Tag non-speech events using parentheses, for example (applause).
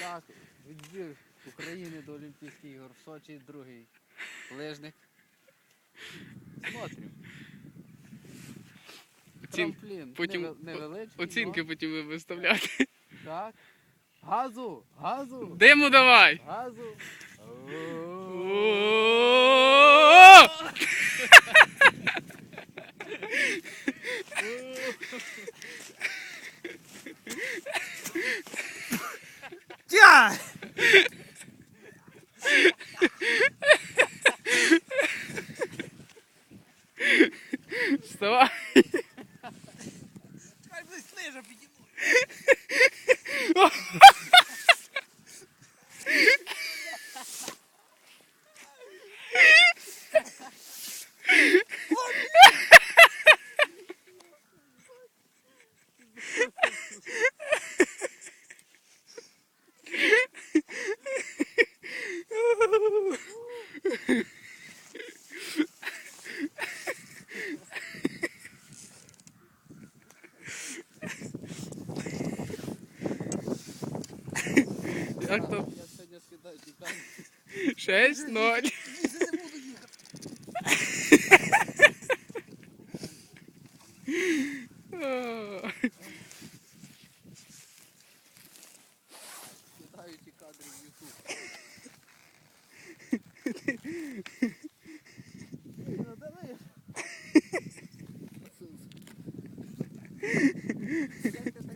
Так, відбір України до Олімпійських ігор в Сочі, другий лижник. Смотрим. Оцін... Трамплін. потім Неве- невеличкий, Оцінки но- потім ви виставляти. Так. Газу! Газу! Диму давай! Газу! О! Тя! Вставай! Як там? Я сьогодні скидаю тікаю. 6-0. Їздити не буду їхати. О. (laughs) Скидаю ті кадри в YouTube. Thank you.